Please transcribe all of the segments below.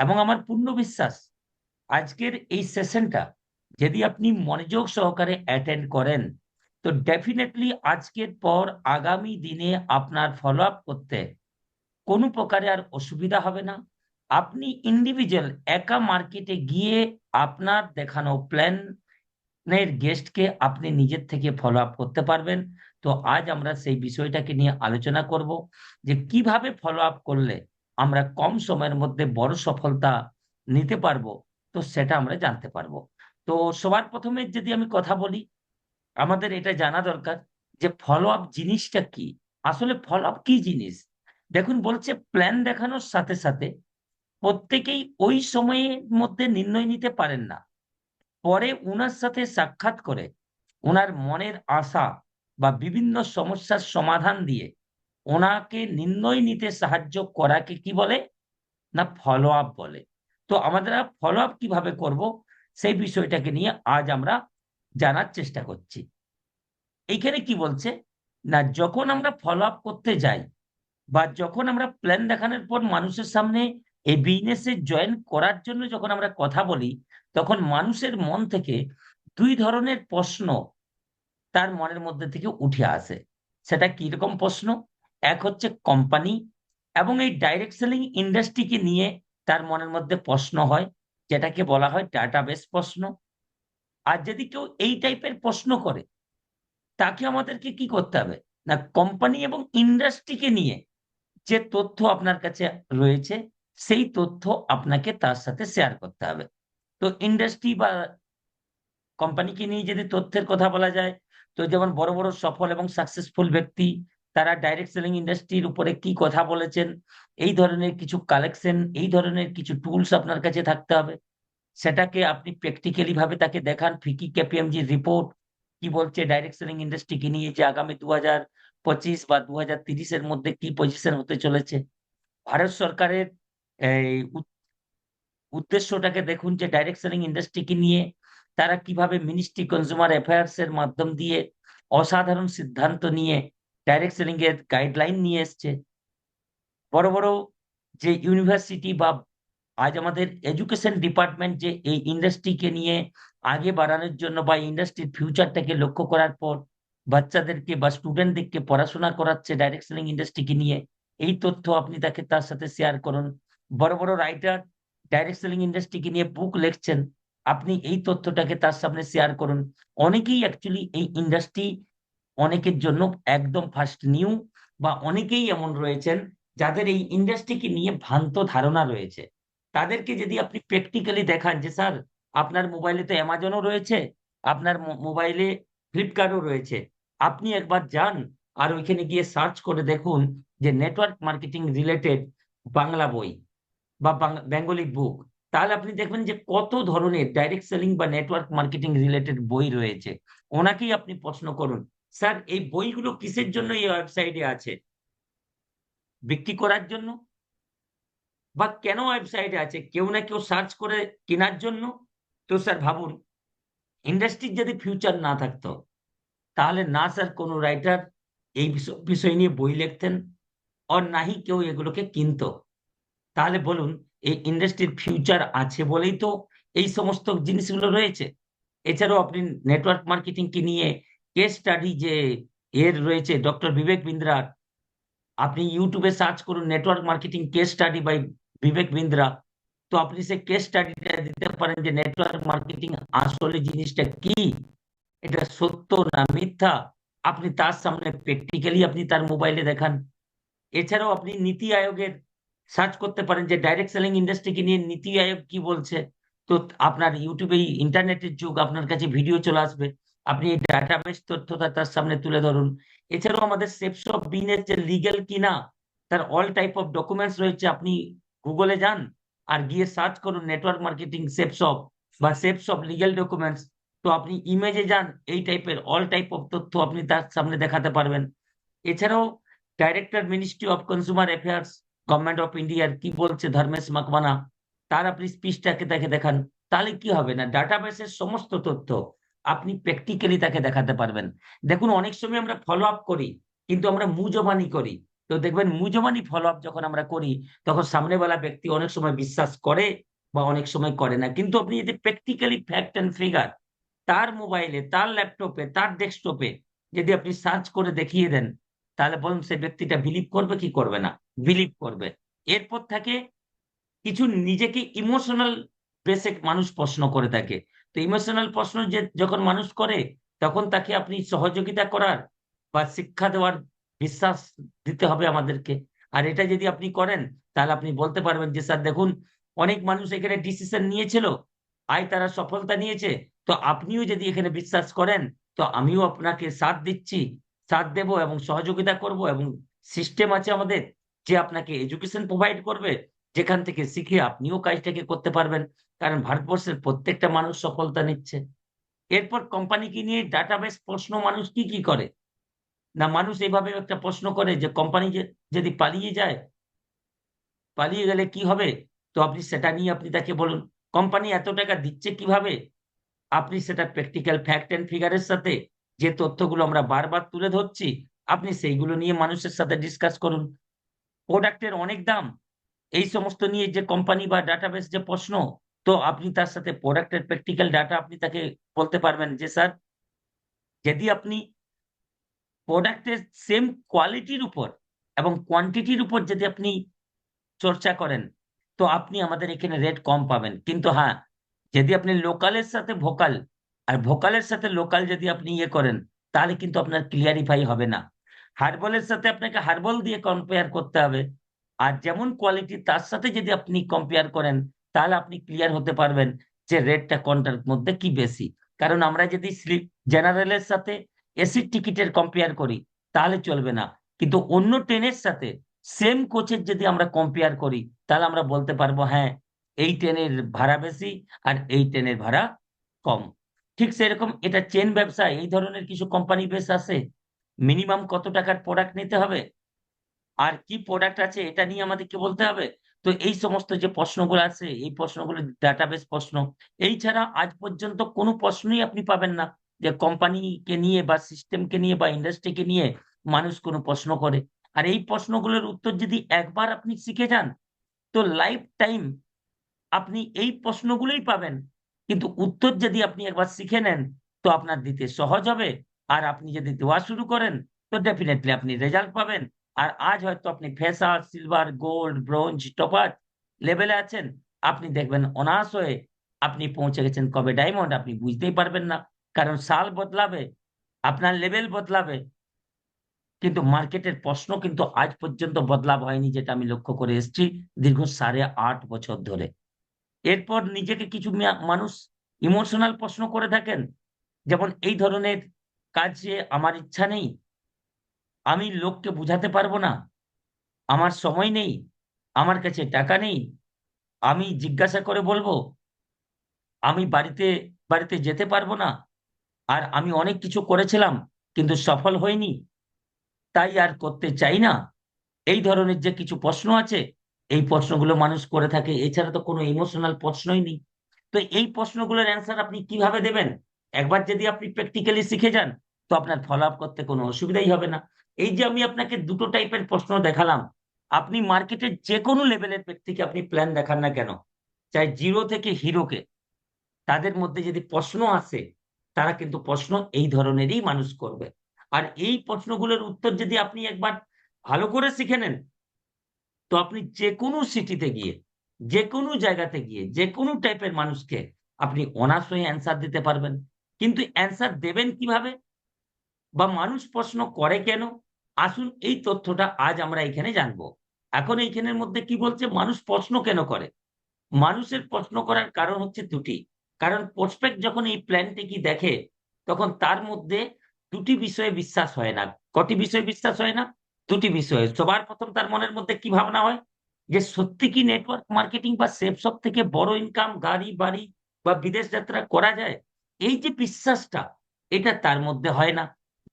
এবং আমার পূর্ণ বিশ্বাস, আজকের এই সেশনটা যদি আপনি মনোযোগ সহকারে অ্যাটেন্ড করেন, তো ডেফিনেটলি আজকের পর আগামী দিনে আপনার ফলো আপ করতে কোনো প্রকারে আর অসুবিধা হবে না। আপনি ইন্ডিভিজুয়াল একা মার্কেটে গিয়ে আপনার দেখানো প্ল্যান এর গেস্টকে আপনি নিজের থেকে ফলো আপ করতে পারবেন। তো আজ আমরা সেই বিষয়টাকে নিয়ে আলোচনা করব যে কীভাবে ফলো আপ করলে আমরা কম সময়ের মধ্যে বড় সফলতা নিতে পারব, তো সেটা আমরা জানতে পারব। তো সবার প্রথমে যদি আমি কথা বলি, আমাদের এটা জানা দরকার যে ফলো আপ জিনিসটা কি? আসলে ফলো আপ কি জিনিস? দেখুন, বলছে প্ল্যান দেখানোর সাথে সাথে প্রত্যেকেই ওই সময়ের মধ্যে নির্ণয় নিতে পারেন না। পরে উনার সাথে সাক্ষাৎ করে ওনার মনের আশা বা বিভিন্ন সমস্যার সমাধান দিয়ে ওনাকে নির্ণয় নিতে সাহায্য করাকে কি বলে? না ফলো আপ বলে। তো আমাদের ফলো আপ কীভাবে করব? সেই বিষয়টাকে নিয়ে আজ আমরা জানার চেষ্টা করছি। এইখানে কি বলছে? না, যখন আমরা ফলো আপ করতে যাই বা যখন আমরা প্ল্যান দেখানোর পর মানুষের সামনে এই বিজনেসে জয়েন করার জন্য যখন আমরা কথা বলি, তখন মানুষের মন থেকে দুই ধরনের প্রশ্ন তার মনের মধ্যে থেকে উঠে আসে। সেটা কীরকম প্রশ্ন? এক হচ্ছে কোম্পানি এবং এই ডাইরেক্ট সেলিং ইন্ডাস্ট্রিকে নিয়ে তার মনের মধ্যে প্রশ্ন হয়, যেটাকে বলা হয় ডাটাবেস প্রশ্ন। আর যদি কেউ এই টাইপের প্রশ্ন করে, তাকে আমাদেরকে কি করতে হবে? না কোম্পানি এবং ইন্ডাস্ট্রিকে নিয়ে যে তথ্য আপনার কাছে রয়েছে, সেই তথ্য আপনাকে তার সাথে শেয়ার করতে হবে। তো ইন্ডাস্ট্রি বা কোম্পানিকে নিয়ে যদি তথ্যের কথা বলা যায়, তো যেমন বড় বড় সফল এবং সাকসেসফুল ব্যক্তি তারা ডাইরেক্ট সেলিং ইন্ডাস্ট্রির উপরে কি কথা বলেছেন? এই ধরনের কিছু কালেকশন এই ধরনের কিছু টুলস আপনার কাছে থাকতে হবে। সেটাকে আপনি প্র্যাকটিক্যালি ভাবে তাকে দেখান। ফিকি কেপিএমজি রিপোর্ট কি বলছে ডাইরেক্ট সেলিং ইন্ডাস্ট্রিকে নিয়ে যে আগামী দু হাজার পঁচিশ বা দু হাজার তিরিশের মধ্যে কি পজিশন হতে চলেছে। ভারত সরকারের এই উদ্দেশ্যটাকে দেখুন যে ডাইরেক্ট সেলিং ইন্ডাস্ট্রিকে নিয়ে তারা কীভাবে মিনিস্ট্রি কনজিউমার অ্যাফেয়ার্স এর মাধ্যম দিয়ে অসাধারণ সিদ্ধান্ত নিয়ে ডাইরেক্ট সেলিং এর গাইডলাইন নিয়ে এসছে। বড় বড় যে ইউনিভার্সিটি বা আজ আমাদের এডুকেশন ডিপার্টমেন্ট যে এই ইন্ডাস্ট্রিকে নিয়ে আগে বাড়ানোর জন্য বা ইন্ডাস্ট্রির ফিউচারটাকে লক্ষ্য করার পর বাচ্চাদেরকে বা স্টুডেন্টদেরকে পড়াশোনা করাচ্ছে ডাইরেক্ট সেলিং ইন্ডাস্ট্রিকে নিয়ে, এই তথ্য আপনি তাকে তার সাথে শেয়ার করুন। বড় বড় রাইটার ডাইরেক্ট সেলিং ইন্ডাস্ট্রিকে নিয়ে বুক লিখছেন, আপনি এই তথ্যটাকে তার সামনে শেয়ার করুন। অনেকেই অ্যাকচুয়ালি এই ইন্ডাস্ট্রি অনেকের জন্য একদম ফার্স্ট নিউ বা অনেকেই এমন রয়েছেন যাদের এই ইন্ডাস্ট্রিকে নিয়ে ভ্রান্ত ধারণা রয়েছে। তাদেরকে যদি আপনি প্র্যাকটিক্যালি দেখান যে, স্যার, আপনার মোবাইলে তো অ্যামাজনও রয়েছে, আপনার মোবাইলে ফ্লিপকার্টও রয়েছে। আপনি একবার যান আর ওইখানে গিয়ে সার্চ করে দেখুন যে নেটওয়ার্ক মার্কেটিং রিলেটেড বাংলা বই বা বেঙ্গলি বুক তাহলে আপনি দেখবেন যে, কত ধরনের ডাইরেক্ট সেলিং বা নেটওয়ার্ক মার্কেটিং রিলেটেড বই রয়েছে। ওনাকেই আপনি প্রশ্ন করুন স্যার, এই বইগুলো কিসের জন্য এই ওয়েবসাইটে আছে? বিক্রি করার জন্য? বা কেন ওয়েবসাইটে আছে? কেউ না কেউ সার্চ করে কেনার জন্য? তো স্যার, ভাবুন, ইন্ডাস্ট্রির যদি ফিউচার না থাকতো, তাহলে না স্যার কোনো রাইটার এই বিষয় নিয়ে বই লিখতেন আর নাহি কেউ এগুলোকে কিনতো। তাহলে বলুন, এই ইন্ডাস্ট্রির ফিউচার আছে বলেই তো এই সমস্ত জিনিসগুলো রয়েছে। এছাড়াও আপনি নেটওয়ার্ক মার্কেটিং কে নিয়ে কেস স্টাডি যে এর রয়েছে ডক্টর বিবেক বিন্দ্রার, আপনি ইউটিউবে সার্চ করুন network marketing case study by Vivek Bindra, তো আপনি সে কেস স্টাডিটা দিতে পারেন যে নেটওয়ার্ক মার্কেটিং আসলে জিনিসটা কি? এটা সত্য না মিথ্যা? আপনি তার সামনে প্র্যাকটিক্যালি আপনি তার মোবাইলে দেখান। এছাড়াও আপনি নীতি আয়োগের সার্চ করতে পারেন যে ডাইরেক্ট সেলিং ইন্ডাস্ট্রিকে নিয়ে নীতি আয়োগ কি বলছে। তো আপনার ইউটিউবে ইন্টারনেটের যুগ, আপনার কাছে ভিডিও চলে আসবে। আপনি এই ডাটাবেস তথ্যটা তার সামনে তুলে ধরুন। এছাড়াও আমাদের সেপস অফ বিজনেস যে লিগেল কিনা, তার অল টাইপ অফ ডকুমেন্টস রয়েছে, আপনি গুগলে যান আর গিয়ে সার্চ করুন নেটওয়ার্ক মার্কেটিং সেপস অফ বা সেপস অফ লিগেল ডকুমেন্টস তো আপনি ইমেজে যান, এই টাইপের অল টাইপ অফ তথ্য আপনি তার সামনে দেখাতে পারবেন। এছাড়াও director ministry of consumer affairs government of ইন্ডিয়ার কি বলছে ধর্মেশ মাকবানা, তার আপনি স্পিচটাকে তাকে দেখান, তাহলে কি হবে না? ডাটাবেসের সমস্ত তথ্য আপনি প্র্যাকটিক্যালি তাকে দেখাতে পারবেন। দেখুন, অনেক সময় আমরা ফলো আপ করি, কিন্তু আমরা মুজবানি করি। তো দেখবেন মুজবানি ফলো আপ যখন আমরা করি, তখন সামনেওয়ালা ব্যক্তি অনেক সময় বিশ্বাস করে বা অনেক সময় করে না। কিন্তু আপনি যদি প্র্যাকটিক্যালি ফ্যাক্ট অ্যান্ড ফিগার তার মোবাইলে তার ল্যাপটপে তার ডেস্কটপে যদি আপনি সার্চ করে দেখিয়ে দেন, তাহলে বলুন সে ব্যক্তিটা বিলিভ করবে কি করবে না? বিলিভ করবে। এরপর থাকে কিছু নিজেকে ইমোশনাল বেসে মানুষ প্রশ্ন করে থাকে। তো ইমোশনাল প্রশ্ন যে যখন মানুষ করে, তখন তাকে আপনি সহযোগিতা করার বা শিক্ষা দেওয়ার বিশ্বাস দিতে হবে আমাদেরকে। আর এটা যদি আপনি করেন, তাহলে আপনি বলতে পারবেন যে, স্যার, দেখুন, অনেক মানুষ এখানে ডিসিশন নিয়েছিল, আয় তারা সফলতা নিয়েছে। তো আপনিও যদি এখানে বিশ্বাস করেন, তো আমিও আপনাকে সাথ দিচ্ছি, সাথ দেব এবং সহযোগিতা করব এবং সিস্টেম আছে আমাদের যে আপনাকে এডুকেশন প্রোভাইড করবে। যেখান থেকে শিখে আপনিও কাজটাকে করতে পারবেন, কারণ ভারতবর্ষের প্রত্যেকটা মানুষ সফলতা নিচ্ছে। এরপর কোম্পানিকে নিয়ে ডাটাবেস প্রশ্ন মানুষ কি কি করে? না, মানুষ এইভাবে একটা প্রশ্ন করে যে কোম্পানি যদি পালিয়ে যায়, পালিয়ে গেলে কি হবে? তো আপনি সেটা নিয়ে আপনি তাকে বলুন কোম্পানি এত টাকা দিচ্ছে কীভাবে? আপনি সেটা প্র্যাকটিক্যাল ফ্যাক্ট অ্যান্ড ফিগারের সাথে, যে তথ্যগুলো আমরা বারবার তুলে ধরছি, আপনি সেইগুলো নিয়ে মানুষের সাথে ডিসকাস করুন। প্রোডাক্টের অনেক দাম এই সমস্ত নিয়ে যে কোম্পানি বা ডাটাবেস যে প্রশ্ন, তো আপনি তার সাথে প্রোডাক্টের প্র্যাকটিক্যাল ডাটা আপনি তাকে বলতে পারবেন যে, স্যার, যদি আপনি প্রোডাক্টের সেম কোয়ালিটির উপর এবং কোয়ান্টিটির উপর যদি আপনি চর্চা করেন, তো আপনি আমাদের এখানে রেট কম পাবেন। কিন্তু হ্যাঁ যদি আপনি লোকালের সাথে ভোকাল আর ভোকালের সাথে লোকাল যদি আপনি ইয়ে করেন, তাহলে কিন্তু আপনার ক্লিয়ারিফাই হবে না। হার্বলের সাথে আপনাকে হার্বল দিয়ে কম্পেয়ার করতে হবে। আর যেমন কোয়ালিটি তার সাথে যদি আপনি কম্পেয়ার করেন, তাহলে আপনি ক্লিয়ার হতে পারবেন যে রেটটা কোনটার মধ্যে কি বেশি। কারণ আমরা যদি স্লিপ জেনারেলের সাথে এসির টিকিটের কম্পেয়ার করি, তাহলে চলবে না। কিন্তু অন্য ট্রেনের সাথে সেম কোচের যদি আমরা কম্পেয়ার করি, তাহলে আমরা বলতে পারব হ্যাঁ এই ট্রেনের ভাড়া বেশি আর এই ট্রেনের ভাড়া কম। ঠিক সেরকম এটা চেন ব্যবসা এই ধরনের কিছু কোম্পানি বেশ আছে? মিনিমাম কত টাকার প্রোডাক্ট নিতে হবে? আর কি প্রোডাক্ট আছে এটা নিয়ে আমাদেরকে বলতে হবে? তো এই সমস্ত যে প্রশ্নগুলো আছে, এই প্রশ্নগুলো ডাটাবেস প্রশ্ন, এই ছাড়া আজ পর্যন্ত কোনো প্রশ্নই আপনি পাবেন না যে কোম্পানিকে নিয়ে বা সিস্টেমকে নিয়ে বা ইন্ডাস্ট্রিকে নিয়ে মানুষ কোনো প্রশ্ন করে। আর এই প্রশ্নগুলোর উত্তর যদি একবার আপনি শিখে যান, তো লাইফ টাইম আপনি এই প্রশ্নগুলোই পাবেন। কিন্তু উত্তর যদি আপনি একবার শিখে নেন, তো আপনার দিতে সহজ হবে। আর আপনি যদি দেওয়া শুরু করেন, তো ডেফিনেটলি আপনি রেজাল্ট পাবেন। আর আজ হয়তো আপনি fresher silver gold bronze topper লেভেলে আছেন, আপনি দেখবেন অনাস হয়ে আপনি পৌঁছে গেছেন। কবে ডায়মন্ড আপনি বুঝতেই পারবেন না। কারণ সাল বদলাবে, আপনার লেভেল বদলাবে। কিন্তু মার্কেটের প্রশ্ন কিন্তু আজ পর্যন্ত বদলাব হয়নি, যেটা আমি লক্ষ্য করে এসেছি দীর্ঘ সাড়ে আট বছর ধরে। এরপর নিজেকে কিছু মানুষ ইমোশনাল প্রশ্ন করে থাকেন, যেমন এই ধরনের কাজে আমার ইচ্ছা নেই আমি লোককে বুঝাতে পারব না। আমার সময় নেই, আমার কাছে টাকা নেই। আমি জিজ্ঞাসা করে বলব, আমি বাড়িতে বাড়িতে যেতে পারব না। আর আমি অনেক কিছু করেছিলাম, কিন্তু সফল হয়নি তাই আর করতে চাই না। এই ধরনের যে কিছু প্রশ্ন আছে, এই প্রশ্নগুলো মানুষ করে থাকে। এছাড়া তো কোনো ইমোশনাল প্রশ্নই নেই। তো এই প্রশ্নগুলোর অ্যান্সার আপনি কীভাবে দেবেন? একবার যদি আপনি প্র্যাকটিক্যালি শিখে যান, তো আপনার ফলো আপ করতে কোনো অসুবিধাই হবে না। এই যে আমি আপনাকে দুটো টাইপের প্রশ্ন দেখালাম, আপনি মার্কেটের যে কোনো লেভেলের ব্যক্তিকে আপনি প্ল্যান দেখান না কেন? চাই জিরো থেকে হিরোকে। তাদের মধ্যে যদি প্রশ্ন আসে, তারা কিন্তু প্রশ্ন এই ধরনেরই মানুষ করবে। আর এই প্রশ্নগুলোর উত্তর যদি আপনি একবার ভালো করে শিখে নেন, তো আপনি যে কোনো সিটিতে গিয়ে যে কোনো জায়গাতে গিয়ে যে কোনো টাইপের মানুষকে আপনি অনার্স হয়ে অ্যান্সার দিতে পারবেন। কিন্তু অ্যান্সার দেবেন কীভাবে? বা মানুষ প্রশ্ন করে কেন? আসুন এই তথ্যটা আজ আমরা এখানে জানব। এখন এইখানের মধ্যে কি বলছে? মানুষ প্রশ্ন কেন করে? মানুষের প্রশ্ন করার কারণ হচ্ছে দুটি। কারণ প্রসপেক্ট যখন এই প্ল্যানটি কি দেখে, তখন তার মধ্যে দুটি বিষয়ে বিশ্বাস হয় না। কটি বিষয়ে বিশ্বাস হয় না? দুটি বিষয়ে। সবার প্রথম তার মনের মধ্যে কি ভাবনা হয়? যে সত্যি কি নেটওয়ার্ক মার্কেটিং বা সেফ সব থেকে বড় ইনকাম গাড়ি, বাড়ি বা বিদেশ যাত্রা করা যায়? এই যে বিশ্বাসটা, এটা তার মধ্যে হয় না।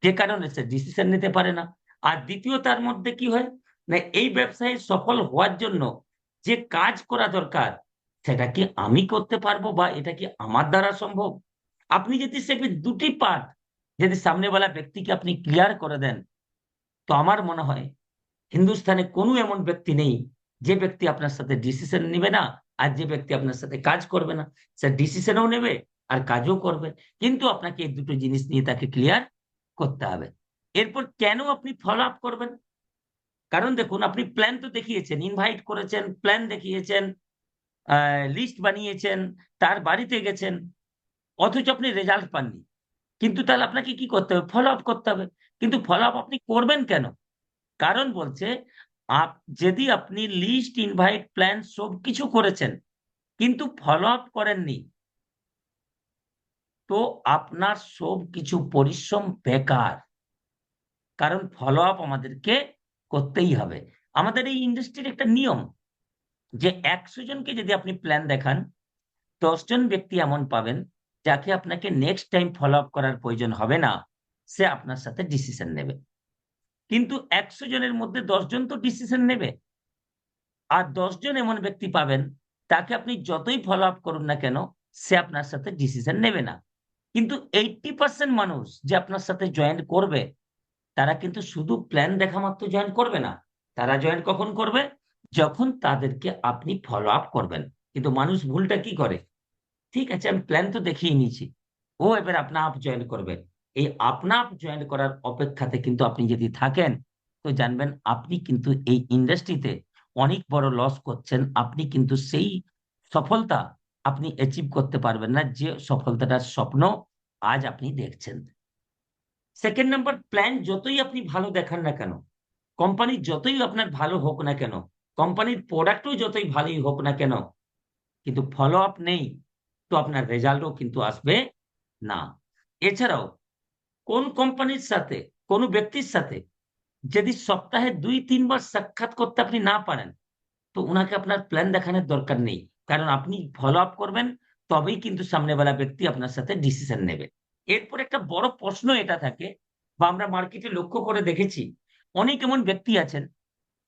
যে কারণে সে ডিসিশন নিতে পারে না। আর দ্বিতীয় তার মধ্যে কি হয়? না, এই ব্যবসায় সফল হওয়ার জন্য যে কাজ করা দরকার, সেটা কি আমি করতে পারব বা এটা কি আমার দ্বারা সম্ভব? আপনি যদি সে দুটি পার্ট যদি সামনেওয়ালা ব্যক্তিকে আপনি ক্লিয়ার করে দেন, তো আমার মনে হয় হিন্দুস্থানে কোনো এমন ব্যক্তি নেই যে ব্যক্তি আপনার সাথে ডিসিশন নেবে না আর যে ব্যক্তি আপনার সাথে কাজ করবে না। সে ডিসিশনও নেবে আর কাজও করবে। কিন্তু আপনাকে এই দুটো জিনিস নিয়ে তাকে ক্লিয়ার করতে হবে। এরপর কেন আপনি ফলো আপ করবেন? কারণ দেখুন, আপনি প্ল্যান তো দেখিয়েছেন ইনভাইট করেছেন প্ল্যান দেখিয়েছেন লিস্ট বানিয়েছেন, তার বাড়িতে গেছেন, অথচ আপনি রেজাল্ট পাননি। কিন্তু তাহলে আপনাকে কি করতে হবে? ফলো আপ করতে হবে। কিন্তু ফলো আপ আপনি করবেন কেন? কারণ বলছে, আপ, যদি আপনি লিস্ট ইনভাইট প্ল্যান সব কিছু করেছেন, কিন্তু ফলো আপ করেননি, তো আপনার সব কিছু পরিশ্রম বেকার। কারণ ফলো আপ আমাদেরকে করতেই হবে। আমাদের এই ইন্ডাস্ট্রির একটা নিয়ম যে একশো জনকে যদি আপনি প্ল্যান দেখান দশজন ব্যক্তি এমন পাবেন যাকে আপনাকে নেক্সট টাইম ফলো আপ করার প্রয়োজন হবে না, সে আপনার সাথে ডিসিশন নেবে। কিন্তু একশো জনের মধ্যে দশজন তো ডিসিশন নেবে। আর দশজন এমন ব্যক্তি পাবেন, তাকে আপনি যতই ফলো আপ করুন না কেন, সে আপনার সাথে ডিসিশন নেবে না। কিন্তু এইটটি পার্সেন্ট মানুষ যে আপনার সাথে জয়েন করবে তারা কিন্তু শুধু প্ল্যান দেখা মাত্র জয়েন করবে না। তারা জয়েন কখন করবে? যখন তাদেরকে আপনি ফলো আপ করবেন। কিন্তু মানুষ ভুলটা কি করে? ঠিক আছে, আমি প্ল্যান তো দেখিয়ে নিয়েছি। ও এবার আপনা আপ জয়েন করবে। এই আপনা আপ জয়েন করার অপেক্ষাতে কিন্তু আপনি যদি থাকেন, তো জানবেন আপনি কিন্তু এই ইন্ডাস্ট্রিতে অনেক বড় লস করছেন। আপনি কিন্তু সেই সফলতা আপনি অ্যাচিভ করতে পারবেন না। যে সফলতাটার স্বপ্ন আজ আপনি দেখছেন। সেকেন্ড নাম্বার প্ল্যান যতই আপনি ভালো দেখান না কেন কোম্পানি যতই আপনার ভালো হোক না কেন কোম্পানির প্রোডাক্টও যতই ভালোই হোক না কেন, কিন্তু ফলো আপ নেই, তো আপনার রেজাল্টও কিন্তু আসবে না। এছাড়াও, কোন কোম্পানির সাথে, কোন ব্যক্তির সাথে যদি সপ্তাহে দুই, তিনবার সাক্ষাৎ করতে আপনি না পারেন, তো ওনাকে আপনার প্ল্যান দেখানোর দরকার নেই। কারণ আপনি ফলো আপ করবেন, তবেই কিন্তু সামনেবেলা ব্যক্তি আপনার সাথে ডিসিশন নেবে। এরপর একটা বড় প্রশ্ন এটা থাকে বা আমরা মার্কেটে লক্ষ্য করে দেখেছি, অনেক এমন ব্যক্তি আছেন,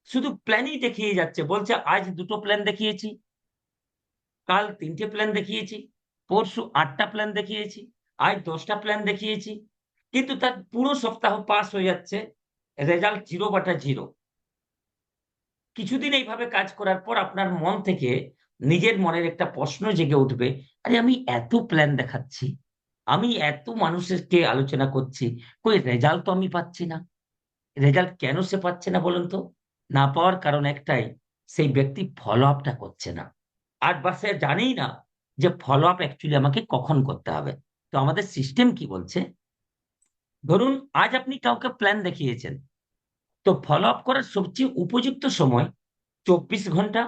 শুধু প্ল্যানই দেখিয়ে যাচ্ছে, বলছে আজ দুটো প্ল্যান দেখিয়েছি, কাল তিনটে প্ল্যান দেখিয়েছি, পরশু আটটা প্ল্যান দেখিয়েছি, আজ দশটা প্ল্যান দেখিয়েছি, কিন্তু তার পুরো সপ্তাহ পাস হয়ে যাচ্ছে রেজাল্ট জিরো বাটা জিরো কিছুদিন এইভাবে কাজ করার পর আপনার মন থেকে নিজের মনের একটা প্রশ্ন জেগে উঠবে, আরে আমি এত প্ল্যান দেখাচ্ছি। আমি এত মানুষেরকে আলোচনা করছি, কই রেজাল্ট তো আমি পাচ্ছি না। রেজাল্ট কেন সে পাচ্ছে না বলুন তো? না পাওয়ার কারণ একটাই, সেই ব্যক্তি ফলো আপটা করছে না। আর বা সে জানেই না যে ফলো আপ অ্যাকচুয়ালি আমাকে কখন করতে হবে। তো আমাদের সিস্টেম কি বলছে? ধরুন আজ আপনি কাউকে প্ল্যান দেখিয়েছেন। তো ফলো আপ করার সবচেয়ে উপযুক্ত সময় চব্বিশ ঘণ্টা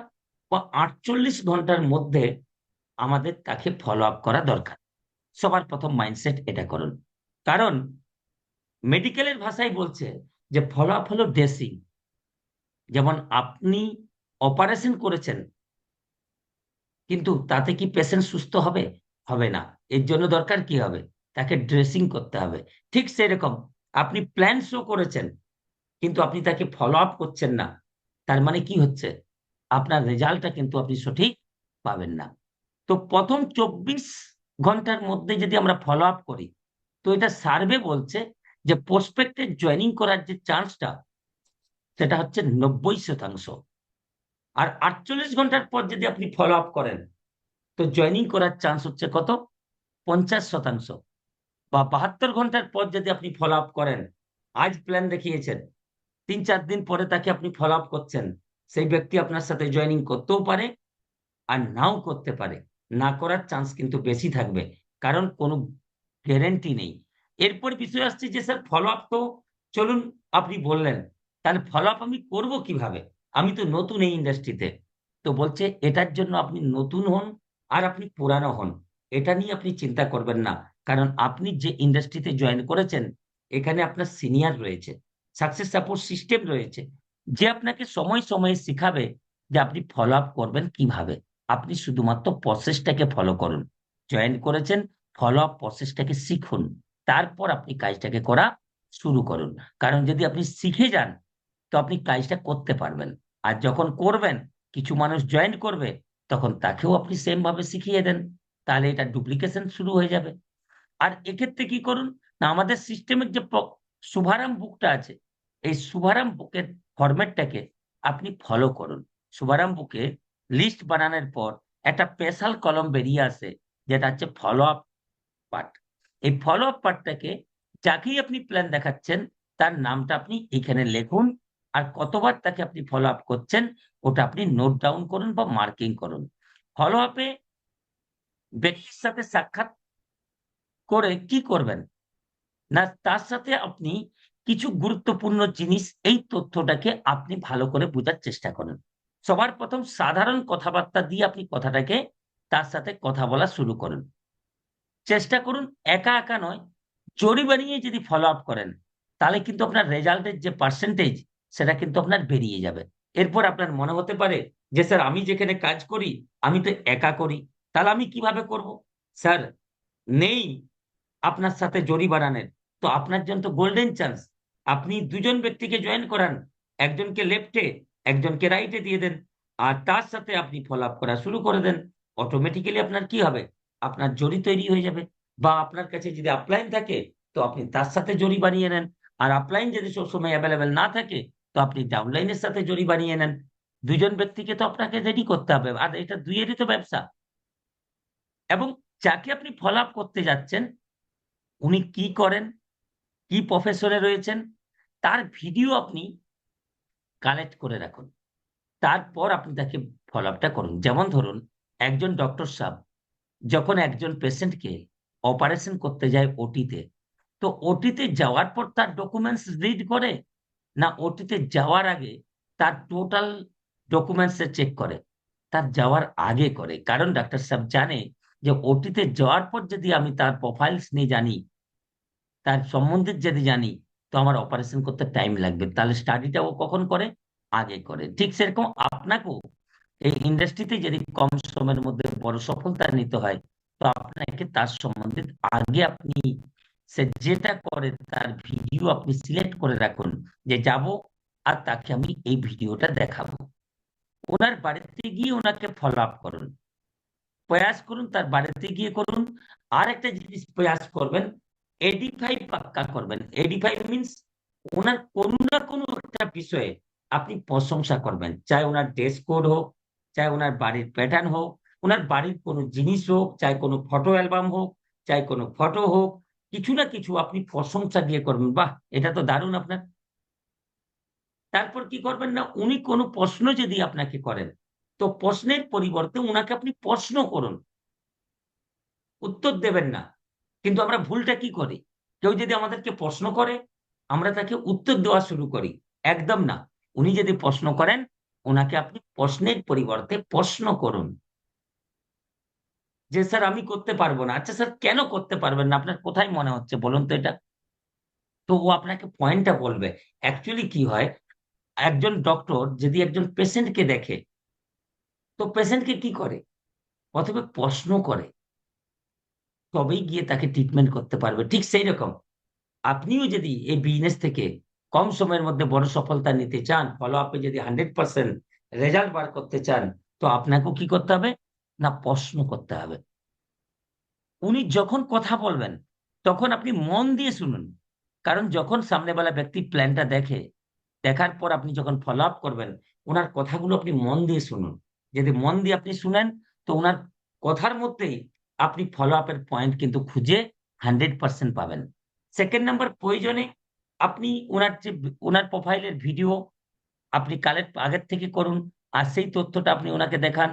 বা আটচল্লিশ ঘণ্টার মধ্যে আমাদের তাকে ফলো আপ করা দরকার। সবার প্রথম মাইন্ডসেট এটা করুন। কারণ মেডিকেলের ভাষায় বলছে যে ফলো আপ হলো ড্রেসিং যেমন আপনি অপারেশন করেছেন, কিন্তু তাতে কি পেশেন্ট সুস্থ হবে? হবে না। এর জন্য দরকার কি হবে? তাকে ড্রেসিং করতে হবে। ঠিক সেরকম আপনি প্ল্যান শো করেছেন, কিন্তু আপনি তাকে ফলো আপ করছেন না। তার মানে কি হচ্ছে? আপনার রেজাল্টটা কিন্তু আপনি সঠিক পাবেন না। তো প্রথম চব্বিশ ঘণ্টার মধ্যে যদি আমরা ফলো আপ করি, তো এটা সার্ভে বলছে যে প্রসপেক্টে জয়েনিং করার যে চান্সটা, সেটা হচ্ছে নব্বই শতাংশ। আর আটচল্লিশ ঘণ্টার পর যদি আপনি ফলো আপ করেন, তো জয়েনিং করার চান্স হচ্ছে কত? পঞ্চাশ শতাংশ। বা বাহাত্তর ঘণ্টার পর যদি আপনি ফলো আপ করেন, আজ প্ল্যান দেখিয়েছেন, তিন চার দিন পরে তাকে আপনি ফলো আপ করছেন, সেই ব্যক্তি আপনার সাথে জয়েনিং করতেও পারে, আর নাও করতে পারে। না করার চান্স কিন্তু বেশি থাকবে, কারণ কোনো গ্যারেন্টি নেই। এরপর বিষয় আসছে যে স্যার ফলো আপ তো চলুন আপনি বললেন, তাহলে ফলো আপ আমি করব কীভাবে? আমি তো নতুন এই ইন্ডাস্ট্রিতে তো বলছে, এটার জন্য আপনি নতুন হন আর আপনি পুরানো হন। এটা নিয়ে আপনি চিন্তা করবেন না, কারণ আপনি যে ইন্ডাস্ট্রিতে জয়েন করেছেন, এখানে আপনার সিনিয়র রয়েছে সাকসেস সাপোর্ট সিস্টেম রয়েছে, যে আপনাকে সময় সময়ে শিখাবে যে আপনি ফলো আপ করবেন কীভাবে। আপনি শুধুমাত্র প্রসেসটাকে ফলো করুন। জয়েন করেছেন ফলো আপ প্রসেসটাকে শিখুন। তারপর আপনি কাজটাকে করা শুরু করুন। কারণ যদি আপনি শিখে যান, তো আপনি কাজটা করতে পারবেন। আর যখন করবেন, কিছু মানুষ জয়েন করবে, তখন তাকেও আপনি সেম ভাবে শিখিয়ে দেন। তাহলে এটা ডুপ্লিকেশন শুরু হয়ে যাবে। আর এক্ষেত্রে কি করুন, না আমাদের সিস্টেমের যে শুভারাম বুকটা আছে, এই শুভারাম বুকের ফরম্যাটটাকে আপনি ফলো করুন। শুভারাম বুকে লিস্ট বানানোর পর একটা স্পেশাল কলম বেরিয়ে আসে, যেটা হচ্ছে ফলো আপ পার্ট এই ফলো আপ পার্টটাকে যাকেই আপনি প্ল্যান দেখাচ্ছেন, তার নামটা আপনি এখানে লিখুন আর কতবার তাকে আপনি ফলো আপ করছেন, ওটা আপনি নোট ডাউন করুন বা মার্কিং করুন। ফলো আপে ব্যক্তির সাথে সাক্ষাৎ করে কি করবেন? না, তার সাথে আপনি কিছু গুরুত্বপূর্ণ জিনিস, এই তথ্যটাকে আপনি ভালো করে বোঝার চেষ্টা করেন। সবার প্রথম সাধারণ কথাবার্তা দিয়ে আপনি কথাটাকে তার সাথে কথা বলা শুরু করুন। চেষ্টা করুন একা একা নয়, জরি বানিয়ে যদি ফলো আপ করেন, তাহলে কিন্তু আপনার রেজাল্টের যে পার্সেন্টেজ সেটা কিন্তু আপনার বেরিয়ে যাবে। এরপর আপনার মনে হতে পারে যে, স্যার, আমি যেখানে কাজ করি, আমি তো একা করি, তাহলে আমি কীভাবে করব? স্যার, নেই আপনার সাথে জরি বানানের। তো আপনার জন্য তো গোল্ডেন চান্স আপনি দুজন ব্যক্তিকে জয়েন করান, একজনকে লেফটে একজনকে রাইটে দিয়ে দেন, আর তার সাথে আপনি ফলো আপ করা শুরু করে দেন অটোমেটিক্যালি আপনার কি হবে? আপনার জরি তৈরি হয়ে যাবে। বা আপনার কাছে যদি আপলাইন থাকে, তো আপনি তার সাথে জরি বানিয়ে নেন। আর আপলাইন যদি সবসময় অ্যাভেলেবেল না থাকে, তো আপনি ডাউনলাইনের সাথে জরি বানিয়ে নেন। দুজন ব্যক্তিকে তো আপনাকে রেডি করতে হবে। আর এটা দুইয়েরই তো ব্যবসা। এবং যাকে আপনি ফলো আপ করতে যাচ্ছেন, উনি কি করেন? কি প্রফেশনে রয়েছেন? তার ভিডিও আপনি কালেক্ট করে রাখুন। তারপর আপনি তাকে ফলো আপটা করুন। যেমন ধরুন, একজন ডক্টর সাহেব যখন একজন পেশেন্টকে অপারেশন করতে যায় ওটিতে তো ওটিতে যাওয়ার পর তার ডকুমেন্টস রিড করে না ওটিতে যাওয়ার আগে তার টোটাল ডকুমেন্টস চেক করে? তার যাওয়ার আগে করে। কারণ ডাক্তার সাহেব জানে যে ওটিতে যাওয়ার পর যদি আমি তার প্রোফাইলস নিয়ে জানি, তার সম্বন্ধে যদি জানি তো আমার অপারেশন করতে টাইম লাগবে। তাহলে স্টাডিটা ও কখন করে? আগে করে। ঠিক সেরকম আপনাকেও এই ইন্ডাস্ট্রিতে যদি কম সময়ের মধ্যে বড় সফলতা নিতে হয়, তো আপনাকে তার সম্বন্ধে আগে আপনি সে যেটা করে তার ভিডিও আপনি সিলেক্ট করে রাখুন যে যাব আর তাকে আমি এই ভিডিওটা দেখাবো। ওনার বাড়িতে গিয়ে ওনাকে ফলো আপ করুন। প্রয়াস করুন, তার বাড়িতে গিয়ে করুন। আর একটা জিনিস প্রয়াস করবেন এডিফাই পাক্কা করবেন। এডিফাই মিনস ওনার কোনো না কোনো একটা বিষয়ে আপনি প্রশংসা করবেন। চাই ওনার ড্রেস কোড হোক, চাই ওনার বাড়ির প্যাটার্ন হোক, ওনার বাড়ির কোনো জিনিস হোক, চাই কোনো ফটো অ্যালবাম হোক, চাই কোনো ফটো হোক, কিছু না কিছু আপনি প্রশংসা দিয়ে করবেন। বাহ, এটা তো দারুণ আপনার। তারপর কি করবেন না, উনি কোনো প্রশ্ন যদি আপনাকে করেন, তো প্রশ্নের পরিবর্তে উনাকে আপনি প্রশ্ন করুন। উত্তর দেবেন না। কিন্তু আমরা ভুলটা কি করি? কেউ যদি আমাদেরকে প্রশ্ন করে, আমরা তাকে উত্তর দেওয়া শুরু করি। একদম না। উনি যদি প্রশ্ন করেন, ওনাকে আপনি প্রশ্নের পরিবর্তে প্রশ্ন করুন। যে, স্যার, আমি করতে পারব না। আচ্ছা স্যার, কেন করতে পারবেন না? আপনার কোথায় মনে হচ্ছে? বলুন তো এটা। তো ও আপনাকে পয়েন্টটা বলবে। অ্যাকচুয়ালি কি হয়, একজন ডক্টর যদি একজন পেশেন্টকে দেখে, তো পেশেন্টকে কি করে? প্রথমে প্রশ্ন করে। তবেই গিয়ে তাকে ট্রিটমেন্ট করতে পারবে। ঠিক সেই রকম আপনিও যদি এই বিজনেস থেকে কম সময়ের মধ্যে বড় সফলতা নিতে চান ফলো আপে যদি হান্ড্রেড পার্সেন্ট রেজাল্ট বার করতে চান, তো আপনাকেও কি করতে হবে? না, প্রশ্ন করতে হবে। উনি যখন কথা বলবেন, তখন আপনি মন দিয়ে শুনুন। কারণ যখন সামনেবেলা ব্যক্তি প্ল্যানটা দেখে, দেখার পর আপনি যখন ফলো আপ করবেন, ওনার কথাগুলো আপনি মন দিয়ে শুনুন। যদি মন দিয়ে আপনি শুনেন, তো ওনার কথার মধ্যেই আপনি ফলো আপের পয়েন্ট কিন্তু খুঁজে হান্ড্রেড পার্সেন্ট পাবেন। সেকেন্ড নাম্বার প্রয়োজনে আপনি ওনার যে, ওনার প্রোফাইলের ভিডিও আপনি কালেক্ট আগের থেকে করুন আর সেই তথ্যটা আপনি ওনাকে দেখান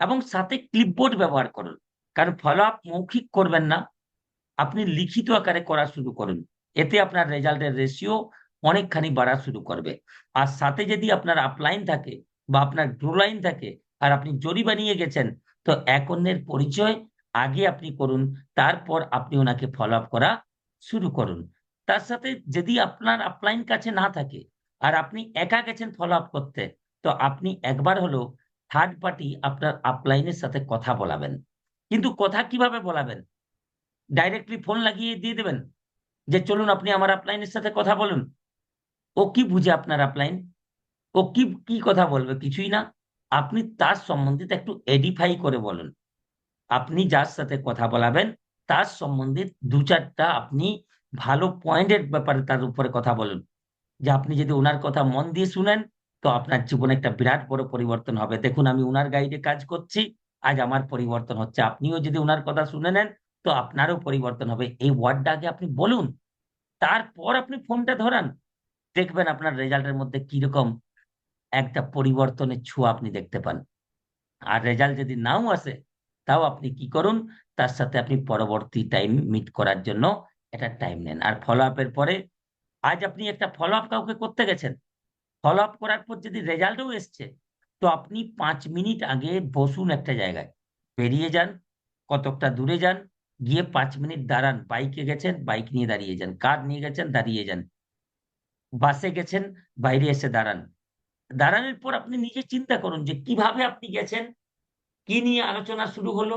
এবং সাথে ক্লিপবোর্ড ব্যবহার করুন। কারণ ফলো আপ মৌখিক করবেন না, আপনি লিখিত আকারে করা শুরু করুন। এতে আপনার রেজাল্টের রেশিও অনেকখানি বাড়া শুরু করবে। আর সাথে যদি আপনার আপলাইন থাকে বা আপনার গ্রো লাইন থাকে আর আপনি জরি বানিয়ে গেছেন, তো এক অন্যের পরিচয় আগে আপনি করুন, তারপর আপনি ওনাকে ফলো আপ করা শুরু করুন। তার সাথে যদি আপনার আপলাইন কাছে না থাকে আর আপনি একা গেছেন ফলো আপ করতে, তো আপনি একবার হলো থার্ড পার্টি আপনার আপলাইনের সাথে কথা বলাবেন। কিন্তু কথা কীভাবে বলাবেন? ডাইরেক্টলি ফোন লাগিয়ে দিয়ে দেবেন যে, চলুন আপনি আমার আপলাইনের সাথে কথা বলুন। ও কি বুঝে আপনার আপলাইন ও কি কি কথা বলবে? কিছুই না। আপনি তার সম্বন্ধিত একটু এডিফাই করে বলুন। আপনি যার সাথে কথা বলাবেন, তার সম্বন্ধে দু চারটা আপনি ভালো পয়েন্টের ব্যাপারে তার উপরে কথা বলুন। যে আপনি যদি ওনার কথা মন দিয়ে শুনেন, তো আপনার জীবনে একটা বিরাট বড় পরিবর্তন হবে। দেখুন, আমি ওনার গাইডে কাজ করছি, আজ আমার পরিবর্তন হচ্ছে। আপনিও যদি ওনার কথা শুনে নেন, তো আপনারও পরিবর্তন হবে। এই ওয়ার্ডটা আগে আপনি বলুন, তারপর আপনি ফোনটা ধরান। দেখবেন আপনার রেজাল্টের মধ্যে কীরকম একটা পরিবর্তনের ছোঁয়া আপনি দেখতে পান। আর রেজাল্ট যদি নাও আসে তাও আপনি কি করুন, তার সাথে আপনি পরবর্তী টাইম মিট করার জন্য একটা টাইম নেন। আর ফলো আপের পরে, আজ আপনি একটা ফলো আপ কাউকে করতে গেছেন ফলো আপ করার পর যদি রেজাল্টও এসছে, তো আপনি পাঁচ মিনিট আগে বসুন একটা জায়গায়। বেরিয়ে যান, কতকটা দূরে যান, গিয়ে পাঁচ মিনিট দাঁড়ান। বাইকে গেছেন বাইক নিয়ে দাঁড়িয়ে যান। কার নিয়ে গেছেন, দাঁড়িয়ে যান। বাসে গেছেন, বাইরে এসে দাঁড়ান। দাঁড়ানোর পর আপনি নিজে চিন্তা করুন যে কীভাবে আপনি গেছেন কি নিয়ে আলোচনা শুরু হলো?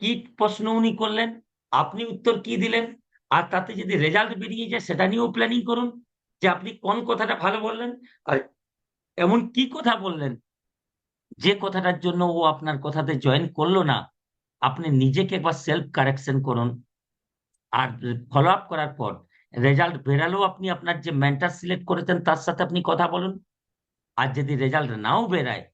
কি প্রশ্ন উনি করলেন? আপনি উত্তর কি দিলেন? আর তাতে যদি রেজাল্ট বেরিয়ে যায়, সেটা নিয়েও প্ল্যানিং করুন যে আপনি কোন কথাটা ভালো বললেন আর এমন কি কথা বললেন? যে কথাটার জন্য ও আপনার কথাতে জয়েন করল না, আপনি নিজেকে একবার সেলফ কারেকশন করুন। আর ফলো আপ করার পর রেজাল্ট বেরালেও আপনি আপনার যে মেন্টার সিলেক্ট করেছেন, তার সাথে আপনি কথা বলুন। আর যদি রেজাল্ট নাও বেরায়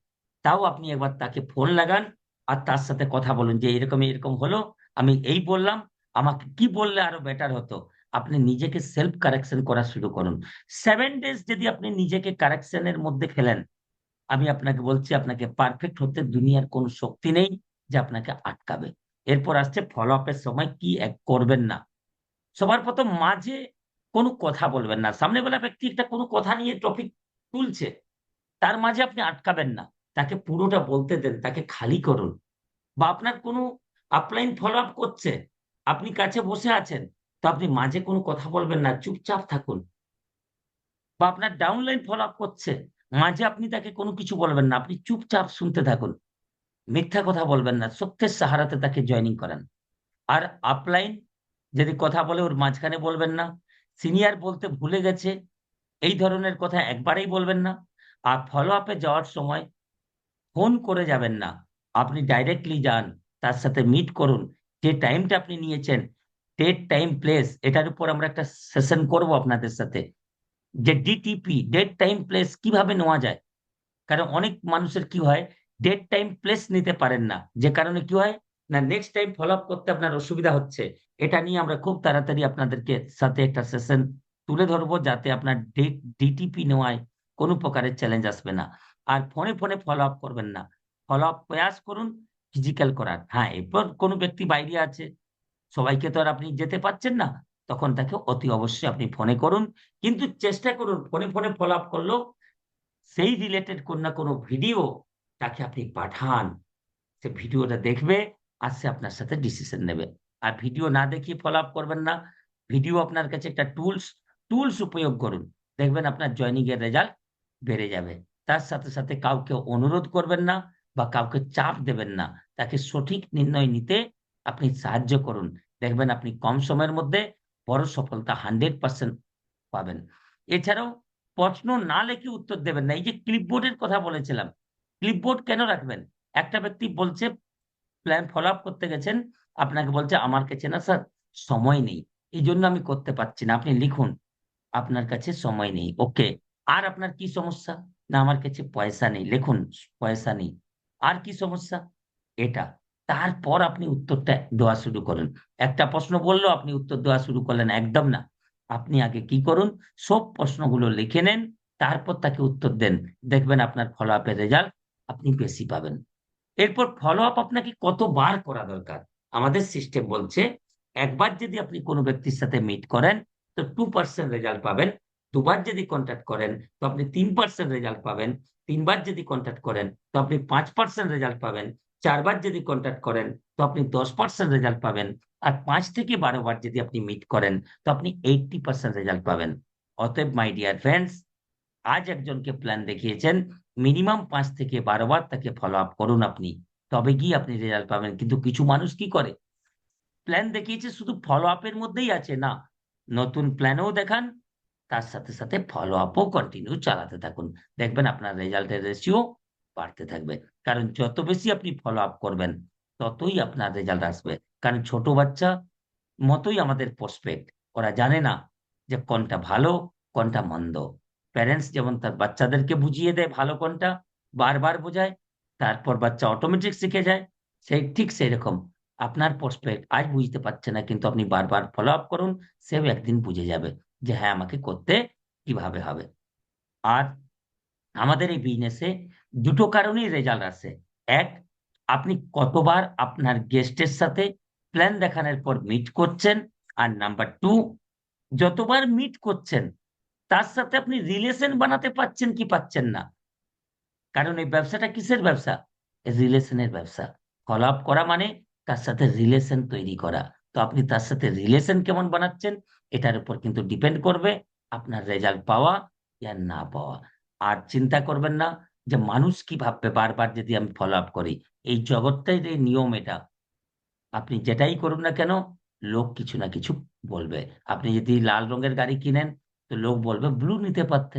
তাও আপনি একবার তাকে ফোন লাগান আর তার সাথে কথা বলুন যে এরকম এরকম হলো, আমি এই বললাম, আমাকে কি বললে আরও বেটার হতো? আপনি নিজেকে সেলফ কারেকশন করা শুরু করুন। সেভেন ডেজ যদি আপনি নিজেকে কারেকশনের মধ্যে ফেলেন, আমি আপনাকে বলছি আপনাকে পারফেক্ট হতে দুনিয়ার কোনো শক্তি নেই যে আপনাকে আটকাবে। এরপর আসছে ফলো আপের সময় কি এক করবেন না। সবার প্রথম মাঝে কোনো কথা বলবেন না। সামনে বেলা ব্যক্তি একটা কোনো কথা নিয়ে টপিক তুলছে, তার মাঝে আপনি আটকাবেন না। তাকে পুরোটা বলতে দেন, তাকে খালি করুন। বা আপনার কোনো আপলাইন ফলো আপ করছে, আপনি কাছে বসে আছেন, তো আপনি মাঝে কোনো কথা বলবেন না, চুপচাপ থাকুন। বা আপনার ডাউনলাইন ফলো আপ করছে, মাঝে আপনি তাকে কোনো কিছু বলবেন না, আপনি চুপচাপ শুনতে থাকুন। মিথ্যা কথা বলবেন না, সত্যের সাহারাতে তাকে জয়নিং করান। আর আপলাইন যদি কথা বলে ওর মাঝখানে বলবেন না সিনিয়র বলতে ভুলে গেছে, এই ধরনের কথা একবারেই বলবেন না। আর ফলো আপে যাওয়ার সময় ফোন করে যাবেন না। আপনি ডাইরেক্টলি যান, তার সাথে মিট করুন। যে টাইমটা আপনি নিয়েছেন ডেট টাইম প্লেস এটার উপর আমরা একটা সেশন করব আপনাদের সাথে। যে ডিটিপি ডেট টাইম প্লেস কীভাবে নেওয়া যায়? কারণ অনেক মানুষের কি হয় ডেট টাইম প্লেস নিতে পারেন না। যে কারণে কি হয়, না নেক্সট টাইম ফলো আপ করতে আপনার অসুবিধা হচ্ছে। এটা নিয়ে আমরা খুব তাড়াতাড়ি আপনাদেরকে সাথে একটা সেশন তুলে ধরবো, যাতে আপনার ডেট ডিটিপি নেওয়ায় কোনো প্রকারের চ্যালেঞ্জ আসবে না। আর ফোনে ফোনে ফলো আপ করবেন না। ফলো আপ প্রয়াস করুন ফিজিক্যাল করার। হ্যাঁ এরপর কোনো ব্যক্তি বাইরে আছে, সবাইকে তো আর আপনি যেতে পাচ্ছেন না, তখন তাকে অতি অবশ্যই আপনি ফোনে করুন। কিন্তু চেষ্টা করুন ফোনে ফোনে ফলো আপ করলেও সেই রিলেটেড কোন না কোনো ভিডিও তাকে আপনি পাঠান। সে ভিডিওটা দেখবে, আর সে আপনার সাথে ডিসিশন নেবে। আর ভিডিও না দেখিয়ে ফলো আপ করবেন না। ভিডিও আপনার কাছে একটা টুলস টুলস উপয়োগ করুন। দেখবেন আপনার জয়নিং এর রেজাল্ট বেড়ে যাবে। তার সাথে সাথে কাউকে অনুরোধ করবেন না বা কাউকে চাপ দেবেন না। তাকে সঠিক নির্ণয় নিতে আপনি সাহায্য করুন। দেখবেন আপনি কম সময়ের মধ্যে বড় সফলতা হান্ড্রেড পার্সেন্ট পাবেন। এছাড়াও প্রশ্ন না লেখে উত্তর দেবেন না। এই যে ক্লিপবোর্ডের কথা বলেছিলাম ক্লিপবোর্ড কেন রাখবেন? একটা ব্যক্তি বলছে প্ল্যান ফলো আপ করতে গেছেন, আপনাকে বলছে, আমার কাছে না স্যার সময় নেই। এই জন্য আমি করতে পারছি না। আপনি লিখুন। আপনার কাছে সময় নেই। ওকে আর আপনার কি সমস্যা? না, আমার কাছে পয়সা নেই। লিখুন, পয়সা নেই। আর কি সমস্যা? এটা। তারপর আপনি উত্তরটা দেওয়া শুরু করুন। একটা প্রশ্ন বলল, আপনি উত্তর দেওয়া শুরু করলেন। একদম না। আপনি আগে কি করুন? সব প্রশ্নগুলো লিখে নেন, তারপর তাকে উত্তর দেন। দেখবেন আপনার ফলো আপের রেজাল্ট আপনি বেশি পাবেন। এরপর ফলো আপ আপনাকে কতবার করা দরকার? আমাদের সিস্টেম বলছে, একবার যদি আপনি কোনো ব্যক্তির সাথে মিট করেন, তো টু পার্সেন্ট রেজাল্ট পাবেন। দুবার যদি কন্ট্যাক্ট করেন, তো আপনি তিন পার্সেন্ট রেজাল্ট পাবেন। তিনবার যদি কন্ট্যাক্ট করেন, তো আপনি পাঁচ পার্সেন্ট রেজাল্ট পাবেন। চারবার যদি কন্ট্যাক্ট করেন, তো আপনি দশ পার্সেন্ট রেজাল্ট পাবেন। আর পাঁচ থেকে বারো বার যদি আপনি মিট করেন, তো আপনি এইটটি পার্সেন্ট রেজাল্ট পাবেন। অতএব মাই ডিয়ার ফ্রেন্ডস আজ একজনকে প্ল্যান দেখিয়েছেন। মিনিমাম পাঁচ থেকে বারো বার তাকে ফলো আপ করুন আপনি। তবে গিয়ে আপনি রেজাল্ট পাবেন। কিন্তু কিছু মানুষ কি করে? প্ল্যান দেখিয়েছে, শুধু ফলো আপের মধ্যেই আছে। না, নতুন প্ল্যানও দেখান তার সাথে সাথে ফলো আপও কন্টিনিউ চালাতে থাকুন। দেখবেন আপনার রেজাল্টের রেশিও বাড়তে থাকবে। কারণ যত বেশি আপনি ফলো আপ করবেন, ততই আপনার রেজাল্ট আসবে। কারণ ছোট বাচ্চা মতোই আমাদের প্রসপেক্ট ওরা জানে না যে কোনটা ভালো, কোনটা মন্দ। প্যারেন্টস যেমন তার বাচ্চাদেরকে বুঝিয়ে দেয় ভালো কোনটা, বারবার বোঝায়, তারপর বাচ্চা অটোমেটিক শিখে যায়, সেই ঠিক সেই রকম আপনার প্রসপেক্ট আজ বুঝতে পারছে না, কিন্তু আপনি বারবার ফলো আপ করুন, সেও একদিন বুঝে যাবে। যে হ্যাঁ আমাকে করতে কীভাবে হবে? আর আমাদের এই বিজনেসে দুটো কারণেই রেজাল্ট আসে। এক, আপনি কতবার আপনার গেস্টের সাথে প্ল্যান দেখানোর পর মিট করছেন? আর নাম্বার টু যতবার মিট করছেন, তার সাথে আপনি রিলেশন বানাতে পাচ্ছেন কি পাচ্ছেন না? কারণ এই ব্যবসাটা কিসের ব্যবসা? রিলেশনের ব্যবসা। ফলো আপ করা মানে তার সাথে রিলেশন তৈরি করা। তো আপনি তার সাথে রিলেশন কেমন বানাচ্ছেন? এটার উপর কিন্তু ডিপেন্ড করবে আপনার রেজাল্ট পাওয়া ইয়া না পাওয়া। আর চিন্তা করবেন না যে মানুষ কি ভাববে? বারবার যদি আমি ফলো আপ করি, এই জগৎটাই এই নিয়ম এটা। আপনি যেটাই করুন না কেন, লোক কিছু না কিছু বলবে। আপনি যদি লাল রঙের গাড়ি কিনেন, তো লোক বলবে ব্লু নিতে পারতে।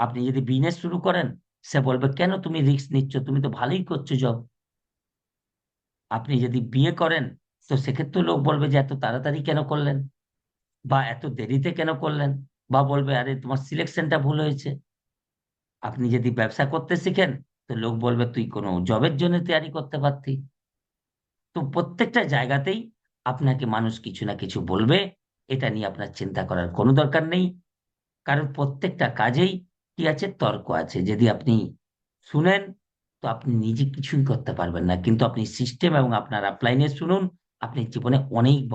আপনি যদি বিজনেস শুরু করেন, সে বলবে, কেন তুমি রিস্ক নিচ্ছ? তুমি তো ভালোই করছ জব আপনি যদি বিয়ে করেন তো সেক্ষেত্রে লোক বলবে যে, এত তাড়াতাড়ি কেন করলেন? বা, এত দেরিতে কেন করলেন? বা বলবে, আরে, তোমার সিলেকশনটা ভুল হয়েছে। আপনি যদি ব্যবসা করতে শিখেন, তো লোক বলবে, তুই কোনো জবের জন্য তৈরি করতে পারতি। তো প্রত্যেকটা জায়গাতেই আপনাকে মানুষ কিছু না কিছু বলবে। এটা নিয়ে আপনার চিন্তা করার কোনো দরকার নেই। কারণ প্রত্যেকটা কাজেই কি আছে? তর্ক আছে। যদি আপনি শুনেন, তো আপনি নিজে কিছুই করতে পারবেন না। কিন্তু আপনি সিস্টেম এবং আপনার আপলাইনে শুনুন। আপনি জীবনে অনেক বড়